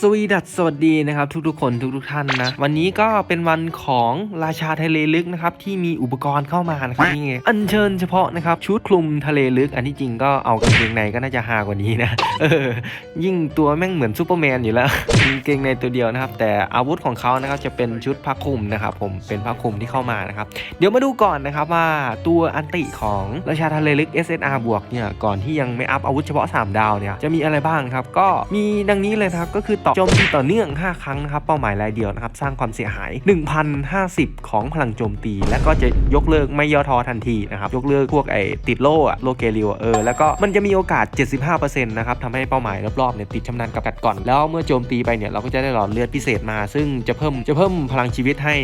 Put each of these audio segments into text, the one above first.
สวีดัสสวัสดีนะครับทุกๆคนทุกๆท่านนะ วันนี้ก็เป็นวันของราชาทะเลลึกนะครับที่มีอุปกรณ์เข้ามานะครับนี่ไงอัญเชิญเฉพาะนะครับชุดคลุมทะเลลึก อันที่จริงก็เอากางเกงในก็น่าจะฮากว่านี้นะเออยิ่งตัวแม่งเหมือนซูเปอร์แมนอยู่แล้วกางเกงในตัวเดียวนะครับ แต่อาวุธของเขานะครับจะเป็นชุดผ้าคลุมนะครับผมเป็นผ้าคลุมที่เข้ามานะครับเดี๋ยวมาดูก่อนนะครับว่าตัวอันติของราชาทะเลลึก SSR บวกเนี่ยก่อนที่ยังไม่อัพอาวุธเฉพาะ 3 ดาวเนี่ยจะมีอะไรบ้างครับก็มีดังนี้เลยครับก็คือต่อโจมตีต่อเนื่อง 5 ครั้งนะครับเป้าหมายรายเดียวนะครับสร้างความเสียหาย 1,050 ของพลังโจมตี และก็จะยกเลิกไม่ย่อท้อทันทีนะครับยกเลิกพวกไอ้ติดโล่อะโลเกลิวอะเออแล้วก็มันจะมีโอกาส 75%นะครับทำให้เป้าหมายรอบๆเนี่ยติดชำนาญกับกัดก่อน แล้วเมื่อโจมตีไปเนี่ยเราก็จะได้หลอดเลือดพิเศษมา ซึ่งจะเพิ่มจะเพิ่มพลังชีวิตให้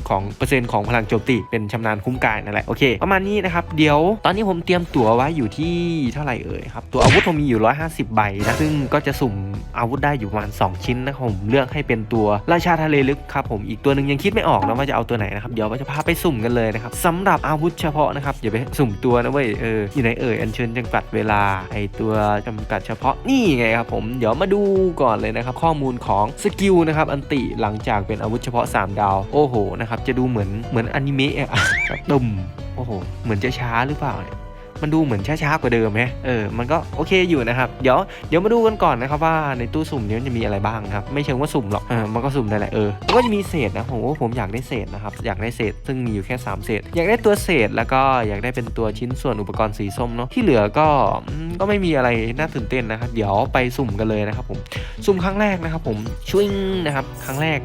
450 ของเปอร์เซ็นต์ของพลังโจมตีเป็นชำนาญคุ้มกายนั่นแหละโอเคประมาณนี้นะครับเดี๋ยวตอนนี้ผมเตรียมตั๋วไว้อยู่ที่เท่าไหร่เอ่ยครับตัวอาวุธผมมีอยู่ 150 ใบนะซึ่งก็จะสุ่มอาวุธได้อยู่ประมาณ 2 ชิ้นนะครับผมเลือกให้เป็นตัวราชาทะเลลึกครับผมอีกตัวหนึ่งยังคิดไม่ออกนะว่าจะเอาตัวไหนนะครับเดี๋ยวเราจะพาไปสุ่มกันเลยนะครับสำหรับอาวุธเฉพาะนะครับอย่าไปสุ่มตัวนะเว้ยเอออยู่ไหนเอ่ยอัญเชิญจำกัดเวลาไอตัวจำกัดเฉพาะนี่ไงครับผมเดี๋ยวมาดูก่อนเลยนะครับข้อมูลของสกิลนะครับอันติหลังจากเป็นอาวุธเฉพาะ 3 ดาว โอ้โหนะครับจะดูเหมือนเหมือนอนิเมะอะแบบตุ่มโอ้โหเหมือนจะช้าหรือเปล่าเนี่ย มันดูเหมือนช้าๆกว่าเดิมไหมเออมันก็โอเคอยู่นะครับ เดี๋ยวเดี๋ยวมาดูกันก่อนนะครับว่าในตู้สุ่มนี้มันจะมีอะไรบ้างครับ ไม่เชิงว่าสุ่มหรอกเออมันก็สุ่มได้แหละเออก็จะมีเศษนะผมว่าผมอยากได้เศษนะครับอยากได้เศษ ซึ่งมีอยู่แค่ 3 เศษ อยากได้ตัวเศษแล้วก็อยากได้เป็นตัวชิ้นส่วนอุปกรณ์สีส้มเนาะที่เหลือก็ก็ไม่มีอะไรน่าตื่นเต้นนะครับเดี๋ยวไปสุ่มกันเลยนะครับผมสุ่มครั้งแรกนะครับผมช่งนะครับครั้งแรก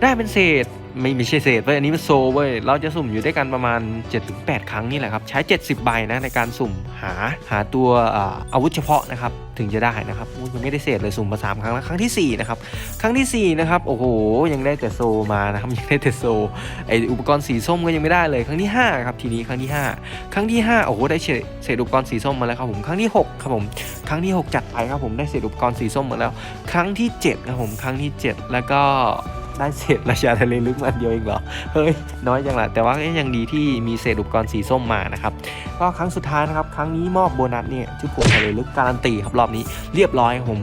ได้เป็นเศษ ไม่ไม่ใช่เศษเว้ยอันนี้เป็นโซเว้ยเราจะสุ่มอยู่ด้วยกันประมาณ 7-8 ครั้งนี่แหละครับ ใช้ 70 ใบนะในการสุ่มหาหาตัวอาวุธเฉพาะนะครับถึงจะได้นะครับยังไม่ได้เศษเลยสุ่มมา3ครั้งแล้วครั้งทีสี่4นะครับครั้งทีสี่4นะครับโอ้โหยังได้แต่โซมานะครับยังได้แต่โซไออุปกรณ์สีส้มก็ยังไม่ได้เลย ครั้งที่5ครับทีนี้ครั้งที่ 5 ครั้งที่5โอ้โหได้เศษเศษอุปกรณ์สีส้มมาแล้วครับผมครั้งที่6ครับผมครั้งที่ 6 จัดไปครับผมได้เศษอุปกรณ์สีส้มมาแล้ว ครั้งที่7ครับผมครั้งที่ 7 แล้วก็ ได้เศษราชาทะเลลึกมาอันเดียวเองเหรอ เฮ้ย น้อยจังละแต่ว่าก็ยังดีที่มีเศษอุปกรณ์สีส้มมานะครับ ก็ครั้งสุดท้ายนะครับ ครั้งนี้มอบโบนัสเนี่ยชุดผมทะเลลึกการันตีครับรอบนี้เรียบร้อยครับผม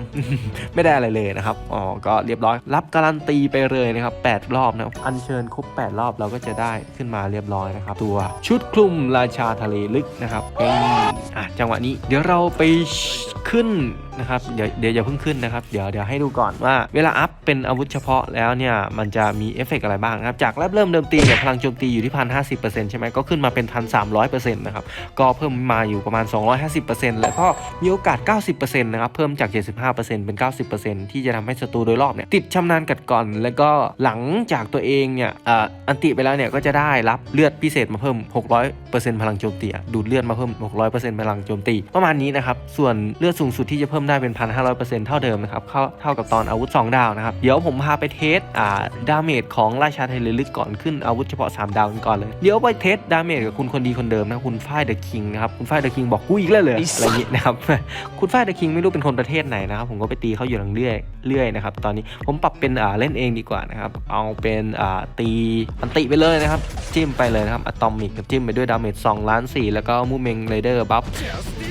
ไม่ได้อะไรเลยนะครับ อ๋อ ก็เรียบร้อย รับการันตีไปเลยนะครับ8รอบนะอัญเชิญครบ 8 รอบเราก็จะได้ขึ้นมาเรียบร้อยนะครับ ตัวชุดคลุมราชาทะเลลึกนะครับเอะจังหวะนี้เดี๋ยวเราไปขึ้นนะครับเดี๋ยวเดี๋ยวอย่าเพิ่งขึ้นนะครับเดี๋ยวเดี๋ยวให้ดูก่อนว่าเวลาอัพเป็นอาวุธเฉพาะแล้วเนี่ยมันจะมีเอฟเฟกต์อะไรบ้างนะครับจากแรกเริ่มเดิมทีเนี่ยพลังโจมตีอยู่ที่พันห้าสิบเปอร์เซ็นต์ใช่ไหมก็ขึ้นมาเป็นพันสามร้อยเปอร์เซ็นต์นะครับก็เพิ่มมาอยู่ประมาณ250%แล้วก็มีโอกาส90%นะครับเพิ่มจาก75%เป็น90%ที่จะทำให้ศัตรูโดยรอบเนี่ยติดชำนาญกัดก่อน แล้วก็หลังจากตัวเองเนี่ยอ่าอันติไปแล้วเนี่ยก็จะได้รับเลือดพิเศษมาเพิ่ม600%พลังโจมตีอะดูดเลือดมาเพิ่ม600%พลังโจมตี ประมาณนี้นะครับ ส่วนเลือดสูงสุดที่จะเพิ่มได้เป็น1,500%เท่าเดิมนะครับเข้าเท่ากับตอนอาวุธ 2 ดาวนะครับ เดี๋ยวผมพาไปเทสอ่าดาเมจของราชาไทเลลึกก่อนขึ้นอาวุธเฉพาะ 3 ดาวกันก่อนเลย เดี๋ยวไปเทสดาเมจกับคุณคนดีคนเดิมนะคุณฝ้ายเดอะคิงนะครับคุณฝ้ายเดอะคิงบอกกูอีกแล้วเลยอะไรอย่างนี้นะครับคุณฝ้ายเดอะคิงไม่รู้เป็นคนประเทศไหนนะครับผมก็ไปตีเขาอยู่เรื่อยเรื่อยนะครับตอนนี้ผมปรับเป็นอ่าเล่นเองดีกว่านะครับเอาเป็นอ่าตีอันติไปเลยนะครับ จิ้มไปเลยนะครับอะตอมิกจิ้มไปด้วยดาเมจ2ล้าน4แล้วก็มูเมงไรเดอร์บัฟ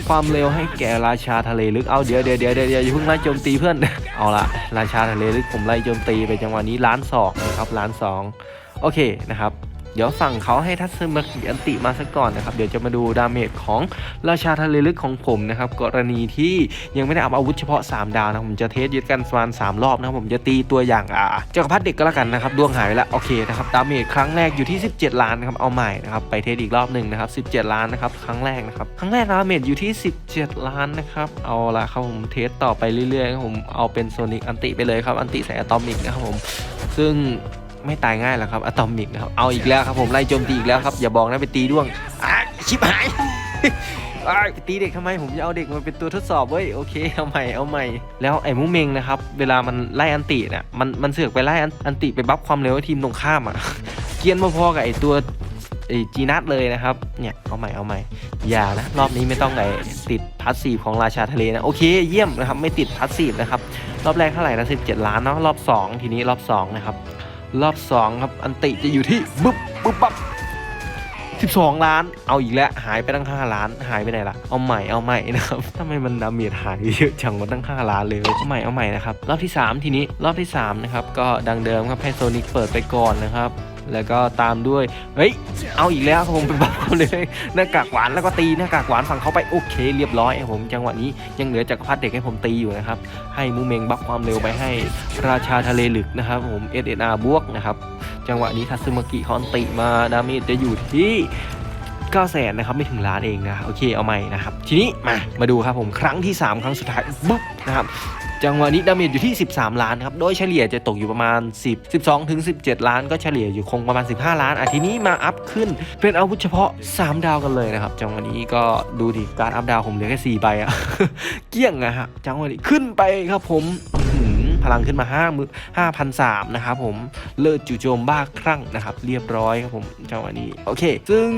ความเร็วให้แก่ราชาทะเลลึกเอาเดี๋ยวเดี๋ยวเดี๋ยวเดี๋ยวอย่าเพิ่งไล่โจมตีเพื่อนเอาละราชาทะเลลึกผมไล่โจมตีไปจังหวะนี้ล้านสองนะครับล้านสองโอเคนะครับ เดี๋ยวสั่งเขาให้ทัศมาขีอันติมาสักก่อนนะครับ เดี๋ยวจะมาดูดาเมจของราชาทะเลลึกของผมนะครับ กรณีที่ยังไม่ได้อัพอาวุธเฉพาะ 3 ดาวนะผมจะเทสยึดกันประมาณ3รอบนะครับผมจะตีตัวอย่างอ่าจักรพรรดิเด็กก็แล้วกันนะครับดวงหายไปแล้วโอเคนะครับดาเมจครั้งแรกอยู่ที่ 17 ล้านนะครับเอาใหม่นะครับไปเทสอีกรอบหนึ่งนะครับ 17 ล้านนะครับครั้งแรกนะครับครั้งแรกดาเมจอยู่ที่ 17 ล้านนะครับเอาละครับผมเทสต่อไปเรื่อยๆครับผมเอาเป็นโซนิกอันติไปเลยครับอันติใส่อะตอมิกนะครับผมซึ่ง ไม่ตายง่ายหรอกครับอะตอมิกนะครับเอาอีกแล้วครับผมไล่โจมตีอีกแล้วครับอย่าบอกนะไปตีด้วงอะชิบหายอ้ายไปตีเด็กทำไมผมจะเอาเด็กมาเป็นตัวทดสอบเว้ยโอเคเอาใหม่เอาใหม่ แล้วไอ้มูเมงนะครับเวลามันไล่อันติเนี่ยมันมันเสือกไปไล่อันอันติไปบัฟความเร็วให้ทีมตรงข้ามอะ เกรียนพอๆกับไอ้ตัวไอ้จีนัทเลยนะครับเนี่ยเอาใหม่เอาใหม่อย่านะรอบนี้ไม่ต้องไอ้ติดพาสซีฟของราชาทะเลนะโอเคเยี่ยมนะครับไม่ติดพาสซีฟนะครับรอบแรกเท่าไหร่นะ17 ล้านเนาะรอบ 2 ทีนี้รอบ2นะครับ รอบ2ครับอันติจะอยู่ที่บึ๊บบึ๊บปั๊บ12ล้าน เอาอีกแล้วหายไปตั้ง5ล้าน หายไปไหนล่ะเอาใหม่เอาใหม่นะครับทำไมมันดาเมจหายเยอะจังวะตั้ง5ล้านเลยเอาใหม่เอาใหม่นะครับรอบที่3ทีนี้รอบที่3นะครับก็ดังเดิมครับให้โซนิกเปิดไปก่อนนะครับ แล้วก็ตามด้วย เฮ้ย เอาอีกแล้วครับผมเป็นบัฟเขาเลยหน้ากากหวานแล้วก็ตีหน้ากากหวานฝั่งเขาไปโอเค เรียบร้อยครับผมจังหวะนี้ยังเหลือจักรพรรดิเด็กให้ผมตีอยู่นะครับ ให้มูเมงบัฟความเร็วไปให้ราชาทะเลหลึกนะครับผม SNR บวกนะครับ จังหวะนี้ทัซึมากิคอนติมาดาเมจจะอยู่ที่9แสนนะครับไม่ถึงล้านเองนะโอเคเอาใหม่นะครับ ทีนี้มามาดูครับผมครั้งที่ 3 ครั้งสุดท้ายบุ๊บนะครับ จังหวะนี้ดาเมจอยู่ที่ 13 ล้านครับ โดยเฉลี่ยจะตกอยู่ประมาณ 10 12ถึง17 ล้าน ก็เฉลี่ยอยู่คงประมาณ 15 ล้านอะทีนี้มาอัพขึ้น เป็นอาวุธเฉพาะ 3 ดาวกันเลยนะครับ จังหวะนี้ก็ดูดิการอัพดาวผมเหลือแค่4ใบอะเกี้ยงอะฮะจังหวะนี้ขึ้นไปครับผม พลังขึ้นมา5มือ5,003นะครับผมเลิศจู่โจมบ้าคลั่งนะครับ เรียบร้อยครับผมจังหวะนี้โอเค ซึ่ง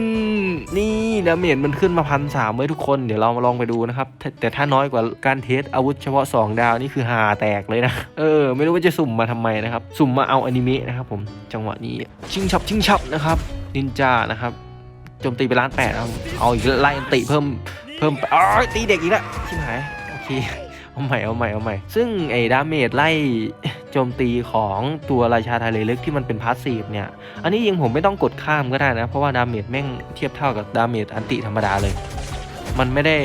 นี่ดาเมจมันขึ้นมาพันสามไว้ทุกคนเดี๋ยวเรามาลองไปดูนะครับ แต่ถ้าน้อยกว่าการเทสอาวุธเฉพาะ 2 ดาวนี่คือหาแตกเลยนะ เออ ไม่รู้ว่าจะสุ่มมาทำไมนะครับ สุ่มมาเอาอนิเมะนะครับผมจังหวะนี้ชิงฉับชิงฉับนะครับนินจานะครับโจมตีไปล้านแปดเอาเอาอีกล้วไล่อันติเพิ่มเพิ่มอ๋อตีเด็กอีกแล้วชิบหายโอเค เอาใหม่เอาใหม่เอาใหม่ ซึ่งไอ้ดาเมจไล่โจมตีของตัวราชาทะเลลึกที่มันเป็นพาสซีฟเนี่ย อันนี้ยิงผมไม่ต้องกดข้ามก็ได้นะ เพราะว่าดาเมจแม่งเทียบเท่ากับดาเมจอันติธรรมดาเลย มันไม่ได้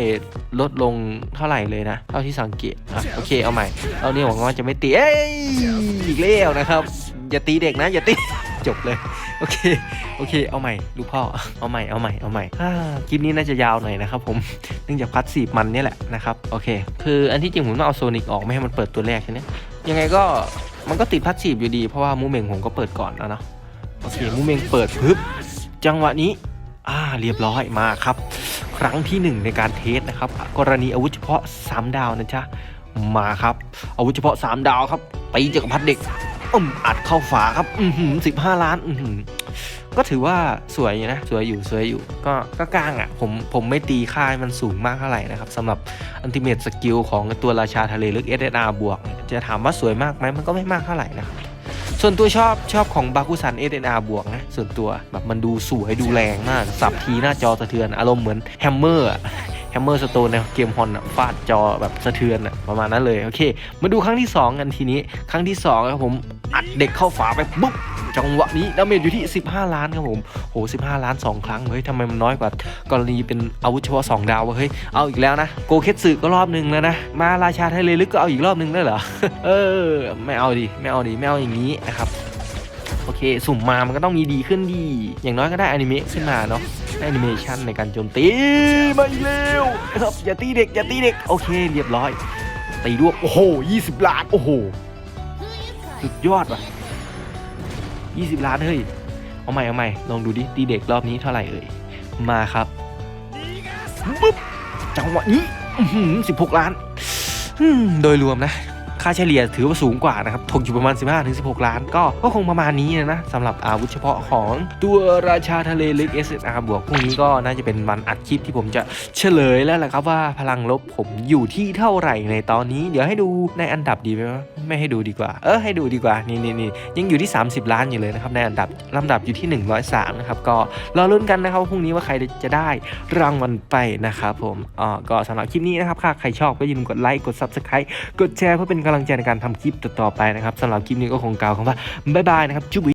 ลดลงเท่าไหร่เลยนะ เท่าที่สังเกตอะโอเคเอาใหม่เอาเนี่ยหวังว่าจะไม่ตีเอ้ยอีกแล้วนะครับ อย่าตีเด็กนะอย่าตี จบเลย โอเค โอเค เอาใหม่ ลูกพ่อ เอาใหม่ เอาใหม่ เอาใหม่คลิปนี้น่าจะยาวหน่อยนะครับผม เนื่องจากพัดสีมันนี่แหละนะครับ โอเค คืออันที่จริงผมต้องเอาโซนิกออกไม่ให้มันเปิดตัวแรกใช่ไหมยังไงก็มันก็ติดพัดสีอยู่ดี เพราะว่ามูเมงผมก็เปิดก่อนแล้วเนาะ โอเค มูเมงเปิดปึ๊บ จังหวะนี้ อ่า เรียบร้อย มาครับ ครั้งที่หนึ่งในการเทสนะครับ กรณีอาวุธเฉพาะ 3 ดาวนะจ๊ะ มาครับ อาวุธเฉพาะ 3 ดาวครับตีจักรพรรดิเด็ก อืมอัดเข้าฝาครับ อือหือสิบห้าล้าน อือหือก็ถือว่าสวยอยู่นะ สวยอยู่สวยอยู่ ก็ก็กลางอะ ผมผมไม่ตีค่าให้มันสูงมากเท่าไหร่นะครับสำหรับอันติเมตสกิลของตัวราชาทะเลลึก SSR บวกเนี่ยจะถามว่าสวยมากไหมมันก็ไม่มากเท่าไหร่นะครับส่วนตัวชอบชอบของบาคุซัน SNR บวกนะ ส่วนตัวแบบมันดูสวยดูแรงมาก สับทีหน้าจอสะเทือนอารมณ์เหมือนแฮมเมอร์ แฮมเมอร์สโตนในเกมฮอนอะฟาดจอแบบสะเทือนอะประมาณนั้นเลย โอเค มาดูครั้งที่ 2 กันทีนี้ ครั้งที่2ครับผมอัดเด็กเข้าฝาไปปุ๊บจังหวะนี้ดาเมจอยู่ที่ 15 ล้านครับผมโห 15 ล้าน 2 ครั้ง เฮ้ยทำไมมันน้อยกว่ากรณีเป็นอาวุธเฉพาะ 2 ดาววะเฮ้ย เอาอีกแล้วนะ โกเคสึก็รอบนึงแล้วนะ มาราชาไทยเลลึกก็เอาอีกรอบนึงได้เหรอ เออ ไม่เอาดิ ไม่เอาดิ ไม่เอาอย่างนี้นะครับ โอเค สุ่มมามันก็ต้องมีดีขึ้นดี อย่างน้อยก็ได้อนิเมะขึ้นมาเนาะ แอนิเมชันในการโจมตีมาอีกแล้วครับอย่าตีเด็กอย่าตีเด็กโอเคเรียบร้อย ตีด้วยโอ้โห 20 ล้านโอ้โห สุดยอดว่ะ 20 ล้านเฮ้ย เอาใหม่เอาใหม่ลองดูดิ ตีเด็กรอบนี้เท่าไหร่เอ่ย มาครับปุ๊บจังหวะนี้อื้อหือ16 ล้าน โดยรวมนะ ค่าเฉลี่ยถือว่าสูงกว่านะครับถกอยู่ประมาณ 15-16 ล้าน ก็ก็คงประมาณนี้นะสำหรับอาวุธเฉพาะของตัวราชาทะเลลึก SSR บวกพรุ่งนี้ก็น่าจะเป็นวันอัดคลิปที่ผมจะเฉลยแล้วแหละครับว่าพลังลบผมอยู่ที่เท่าไหร่ในตอนนี้ เดี๋ยวให้ดูในอันดับดีไหมวะไม่ให้ดูดีกว่า เออให้ดูดีกว่านี่นี่นี่ยังอยู่ที่ 30 ล้านอยู่เลยนะครับในอันดับลำดับอยู่ที่ 103นะครับก็รอลุ้นกันนะครับพรุ่งนี้ว่าใครจะได้รางวัลไปนะครับผมอ๋อก็สำหรับคลิปนี้นะครับถ้าใครชอบก็อย่าลืมกดไลค์กด Subscribe กดแชร์เพื่อเป็นกำลังใจในการทำคลิปต่อๆไปนะครับสำหรับคลิปนี้ก็คงกล่าวคำว่าบ๊ายบายนะครับจุ๊บ